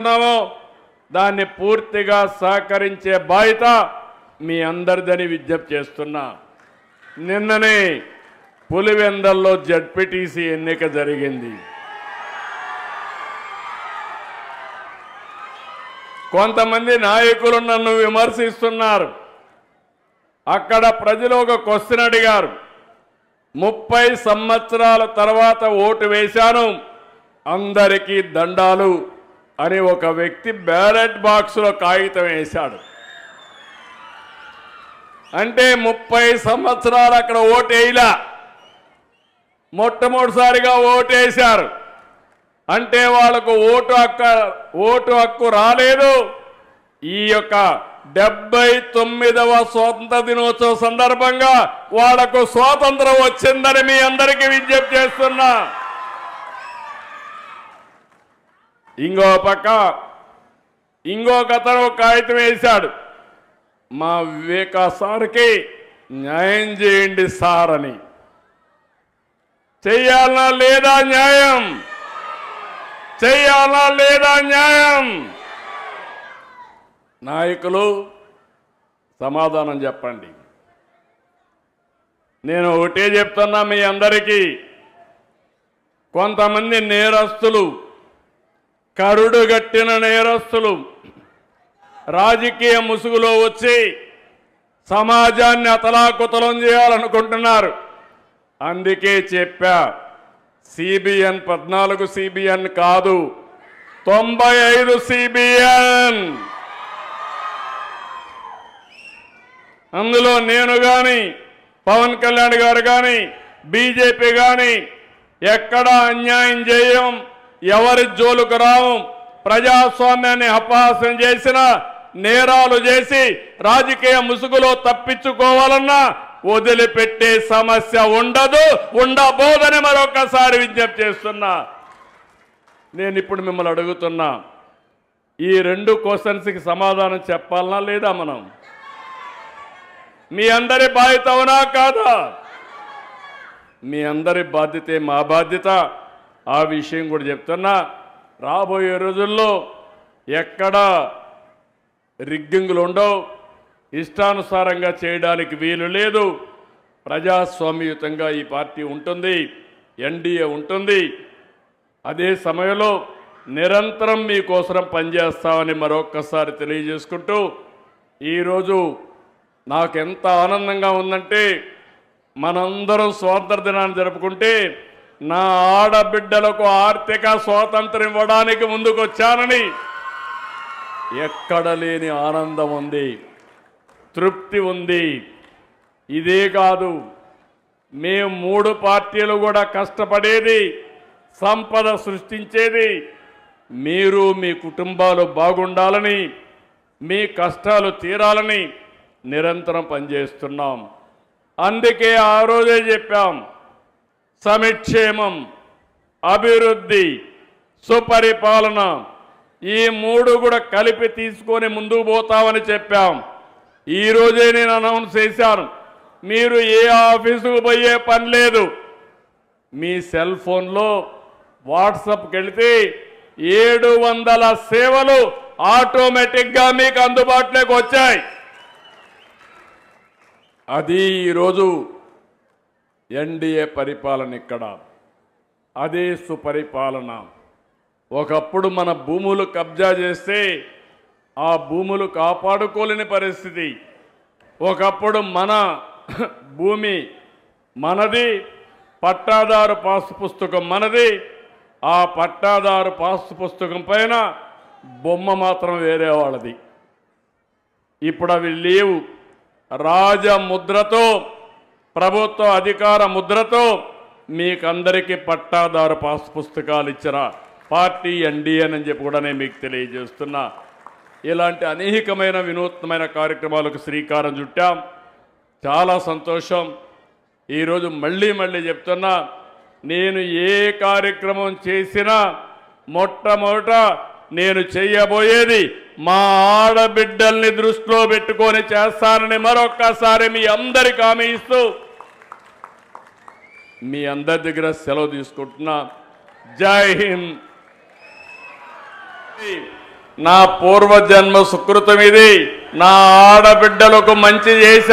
ఉన్నామో దాన్ని పూర్తిగా సహకరించే బాధ్యత మీ అందరిదని విజ్ఞప్తి చేస్తున్నా. నిన్ననే పులివెందల్లో జడ్పీటీసీ ఎన్నిక జరిగింది. కొంతమంది నాయకులు నన్ను విమర్శిస్తున్నారు. అక్కడ ప్రజలు ఒక క్వశ్చన్ అడిగారు. ముప్పై సంవత్సరాల తర్వాత ఓటు వేశాను. అందరికీ దండాలు. అని ఒక వ్యక్తి బ్యాలెట్ బాక్స్లో కాగితం వేశాడు. అంటే ముప్పై సంవత్సరాలు అక్కడ ఓటు వేయలా. మొట్టమొదటిసారిగా ఓటు వేశారు. అంటే వాళ్ళకు ఓటు హక్కు ఓటు హక్కు రాలేదు. ఈ యొక్క డెబ్బై తొమ్మిదవ స్వాతంత్ర దినోత్సవ సందర్భంగా వాళ్ళకు స్వాతంత్రం వచ్చిందని మీ అందరికీ విజ్ఞప్తి చేస్తున్నా. ఇంకో పక్క ఇంకొకతను ఒక కాగితం వేశాడు. మా వివేకా సార్కి న్యాయం చేయండి సార్ అని చెయ్యాలనా లేదా న్యాయం? చెయ్యాలా లేదా న్యాయం? నాయకులు సమాధానం చెప్పండి. నేను ఒకటే చెప్తున్నా మీ అందరికీ. కొంతమంది నేరస్తులు కరుడుగట్టిన నేరస్తులు రాజకీయ ముసుగులో వచ్చి సమాజాన్ని అతలాకుతలం చేయాలనుకుంటున్నారు. అందుకే చెప్పా సిబిఎన్ పద్నాలుగు సిబిఎన్ కాదు తొంభై ఐదు సిబిఎన్. అందులో నేను కానీ పవన్ కళ్యాణ్ గారు కానీ బీజేపీ కానీ ఎక్కడా అన్యాయం చేయం ఎవరి జోలుకు రావు? ప్రజాస్వామ్యాన్ని అపహాసం చేసిన నేరాలు చేసి రాజకీయ ముసుగులో తప్పించుకోవాలన్నా వదిలిపెట్టే సమస్య ఉండదు ఉండబోదని మరొకసారి విజ్ఞప్తి చేస్తున్నా. నేను ఇప్పుడు మిమ్మల్ని అడుగుతున్నా ఈ రెండు క్వశ్చన్స్కి సమాధానం చెప్పాలనా లేదా మనం? మీ అందరి బాధ్యత అవునా కాదా? మీ అందరి బాధ్యతే మా బాధ్యత. ఆ విషయం కూడా చెప్తున్నా. రాబోయే రోజుల్లో ఎక్కడ రిగ్గింగులు ఉండవు. ఇష్టానుసారంగా చేయడానికి వీలు లేదు. ప్రజాస్వామ్యయుతంగా ఈ పార్టీ ఉంటుంది. ఎన్డీఏ ఉంటుంది. అదే సమయంలో నిరంతరం మీకోసరం పనిచేస్తామని మరొక్కసారి తెలియజేసుకుంటూ ఈరోజు నాకెంత ఆనందంగా ఉందంటే మనందరం స్వాతంత్ర దినాన్ని జరుపుకుంటే నా ఆడబిడ్డలకు ఆర్థిక స్వాతంత్రం ఇవ్వడానికి ముందుకొచ్చానని ఎక్కడ లేని ఆనందం ఉంది తృప్తి ఉంది. ఇదే కాదు మేము మూడు పార్టీలు కూడా కష్టపడేది సంపద సృష్టించేది. మీరు మీ కుటుంబాలు బాగుండాలని మీ కష్టాలు తీరాలని నిరంతరం పనిచేస్తున్నాం. అందుకే ఆ రోజే చెప్పాం సమిక్షేమం అభివృద్ధి సుపరిపాలన ఈ మూడు కూడా కలిపి తీసుకొని ముందుకు పోతామని చెప్పాం. ఈరోజే నేను అనౌన్స్ చేశాను. మీరు ఏ ఆఫీసుకు పోయే పని లేదు. మీ సెల్ ఫోన్లో వాట్సాప్కి వెళితే ఏడు వందల సేవలు ఆటోమేటిక్గా మీకు అందుబాటులోకి వచ్చాయి. అది ఈరోజు ఎన్డీఏ పరిపాలన ఇక్కడ. అదే సుపరిపాలన. ఒకప్పుడు మన భూములు కబ్జా చేస్తే ఆ భూములు కాపాడుకోలేని పరిస్థితి. ఒకప్పుడు మన భూమి మనది పట్టాదారు పాసు పుస్తకం మనది. ఆ పట్టాదారు పాసు పుస్తకం పైన బొమ్మ మాత్రం వేరే వాళ్ళది. ఇప్పుడు అవి లేవు. రాజముద్రతో ప్రభుత్వ అధికార ముద్రతో మీకందరికీ పట్టాదారు పాస్ పుస్తకాలు ఇచ్చిన పార్టీ ఎన్డీఏ అని చెప్పి కూడా నేను మీకు తెలియజేస్తున్నా. ఇలాంటి అనేకమైన వినూత్నమైన కార్యక్రమాలకు శ్రీకారం చుట్టాం. చాలా సంతోషం. ఈరోజు మళ్ళీ మళ్ళీ చెప్తున్నా నేను ఏ కార్యక్రమం చేసినా మొట్టమొదట నేను చెయ్యబోయేది మా ఆడబిడ్డల్ని దృష్టిలో పెట్టుకొని చేస్తానని మరొక్కసారి మీ అందరికి హామీ ఇస్తూ మీ అందరి దగ్గర సెలవు తీసుకుంటున్నా. జై హింద్. నా పూర్వజన్మ సుకృతం ఇది నా ఆడబిడ్డలకు మంచి చేశా